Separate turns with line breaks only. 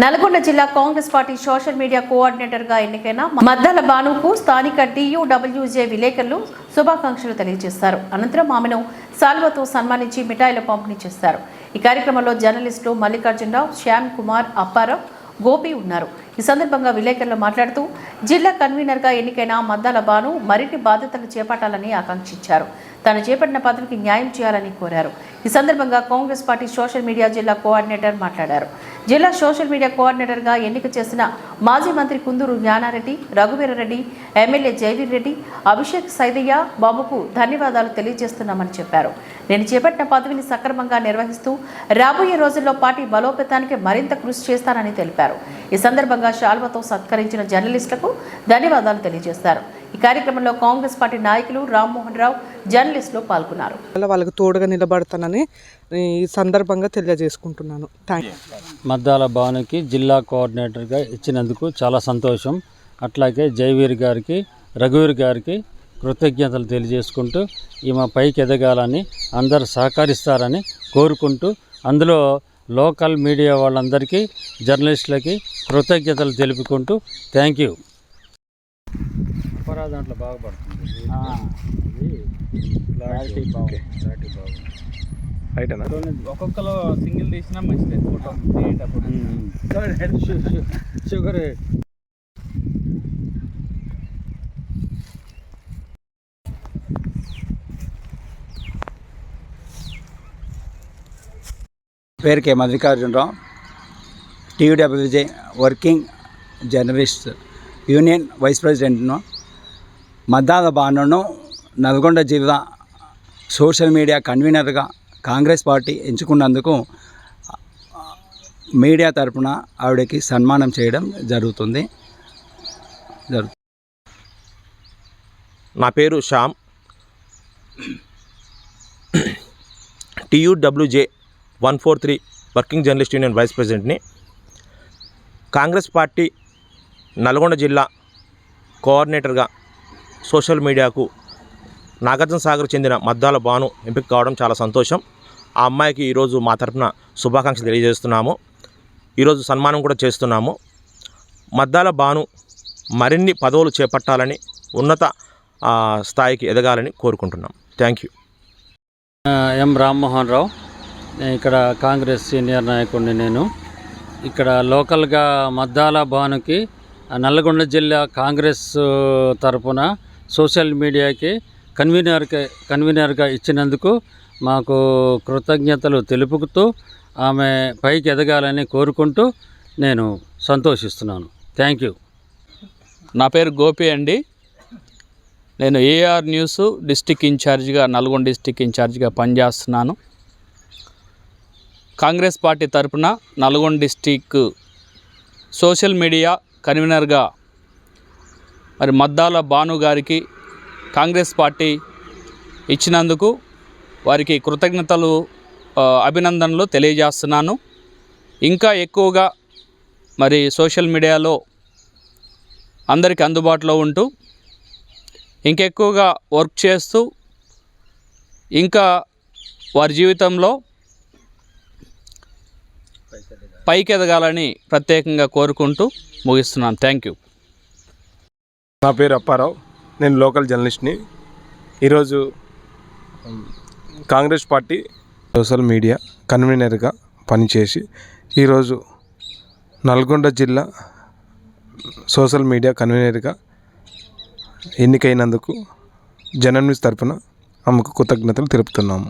నల్గొండ జిల్లా Congress party social media కోఆర్డినేటర్గా ఎన్నికైన మద్దల బానుకు స్థానిక డియూడబ్ల్యూజే విలేకరులు శుభాకాంక్షలు తెలియజేశారు. అనంతరం ఆమెను సాల్వతో సన్మానించి మిఠాయిల పంపిణీ చేశారు. ఈ కార్యక్రమంలో జర్నలిస్టులు మల్లికార్జునరావు శ్యామ్ కుమార్ అప్పారావు గోపి ఉన్నారు. ఈ సందర్భంగా విలేకరులు మాట్లాడుతూ జిల్లా కన్వీనర్గా ఎన్నికైన మద్దాల బాను మరిన్ని బాధ్యతలు చేపట్టాలని ఆకాంక్షించారు. తాను చేపట్టిన పదవికి న్యాయం చేయాలని కోరారు. ఈ సందర్భంగా కాంగ్రెస్ పార్టీ సోషల్ మీడియా జిల్లా కోఆర్డినేటర్ మాట్లాడారు. జిల్లా సోషల్ మీడియా కోఆర్డినేటర్గా ఎన్నిక చేసిన మాజీ మంత్రి కుందూరు జ్ఞానారెడ్డి రఘువీరారెడ్డి ఎమ్మెల్యే జయవీర్ రెడ్డి అభిషేక్ సైదయ్య బాబుకు ధన్యవాదాలు తెలియజేస్తున్నామని చెప్పారు. నేను చేపట్టిన పదవిని సక్రమంగా నిర్వహిస్తూ రాబోయే రోజుల్లో పార్టీ బలోపేతానికి మరింత కృషి చేస్తానని తెలిపారు. ఈ సందర్భంగా శాల్వతో సత్కరించిన జర్నలిస్టులకు ధన్యవాదాలు తెలియజేశారు ఈ కార్యక్రమంలో కాంగ్రెస్ పార్టీ నాయకులు రామ్మోహన్ రావు జర్నలిస్టులు పాల్గొన్నారు.
వాళ్ళకు తోడుగా నిలబడతానని ఈ సందర్భంగా తెలియజేసుకుంటున్నాను. థ్యాంక్ యూ
మద్దాల భానుకి జిల్లా కోఆర్డినేటర్గా ఇచ్చినందుకు చాలా సంతోషం. అట్లాగే జయవీర్ గారికి రఘువీర్ గారికి కృతజ్ఞతలు తెలియజేసుకుంటూ ఈమె పైకి ఎదగాలని అందరు సహకరిస్తారని కోరుకుంటూ అందులో లోకల్ మీడియా వాళ్ళందరికీ జర్నలిస్టులకి కృతజ్ఞతలు తెలుపుకుంటూ థ్యాంక్ యూ. దాంట్లో బాగుపడుతుంది
ఒక్కొక్కరు సింగిల్ తీసినా మంచిది. ఫోటో తీయేటప్పుడు
షుగర్
పేరు K Mallikarjunarao TUWJ working journalist union vice ప్రెసిడెంట్ను Maddala బాణను నల్గొండ జిల్లా సోషల్ మీడియా కన్వీనర్గా కాంగ్రెస్ పార్టీ ఎంచుకున్నందుకు మీడియా తరపున ఆవిడకి సన్మానం చేయడం జరుగుతుంది. జరుగు
నా పేరు Shyam. TUWJ one four three working journalist union vice ప్రెసిడెంట్ని. Congress party Nalgonda జిల్లా కోఆర్డినేటర్గా సోషల్ మీడియాకు నాగార్జున సాగర్ చెందిన మద్దాల బాను ఎంపిక కావడం చాలా సంతోషం. ఆ అమ్మాయికి ఈరోజు మా తరఫున శుభాకాంక్షలు తెలియజేస్తున్నాము. ఈరోజు సన్మానం కూడా చేస్తున్నాము. మద్దాల బాను మరిన్ని పదవులు చేపట్టాలని ఉన్నత స్థాయికి ఎదగాలని కోరుకుంటున్నాం. Thank you
M Rammohan Rao ఇక్కడ కాంగ్రెస్ సీనియర్ నాయకుడిని నేను. ఇక్కడ లోకల్గా మద్దాల భానుకి నల్లగొండ జిల్లా కాంగ్రెస్ తరపున సోషల్ మీడియాకి కన్వీనర్కి కన్వీనర్గా ఇచ్చినందుకు మాకు కృతజ్ఞతలు తెలుపుతూ ఆమె పైకి ఎదగాలని కోరుకుంటూ నేను సంతోషిస్తున్నాను. Thank you.
నా పేరు గోపి అండి. నేను ఏఆర్ న్యూస్ డిస్టిక్ ఇన్ఛార్జిగా నల్గొండ డిస్టిక్ ఇన్ఛార్జిగా పనిచేస్తున్నాను. కాంగ్రెస్ పార్టీ తరపున నల్గొండ డిస్టిక్ సోషల్ మీడియా కన్వీనర్గా మరి మద్దాల భాను గారికి కాంగ్రెస్ పార్టీ ఇచ్చినందుకు వారికి కృతజ్ఞతలు అభినందనలు తెలియజేస్తున్నాను. ఇంకా ఎక్కువగా మరి సోషల్ మీడియాలో అందరికీ అందుబాటులో ఉంటూ ఇంకెక్కువగా వర్క్ చేస్తూ ఇంకా వారి జీవితంలో పైకి ఎదగాలని ప్రత్యేకంగా కోరుకుంటూ ముగిస్తున్నాను. Thank you.
నా పేరు అప్పారావు. నేను లోకల్ జర్నలిస్ట్ని. ఈరోజు కాంగ్రెస్ పార్టీ సోషల్ మీడియా కన్వీనర్గా పనిచేసి ఈరోజు నల్గొండ జిల్లా సోషల్ మీడియా కన్వీనర్గా ఎన్నికైనందుకు జనం న్యూస్ తరపున ఆమెకు కృతజ్ఞతలు తెలుపుతున్నాము.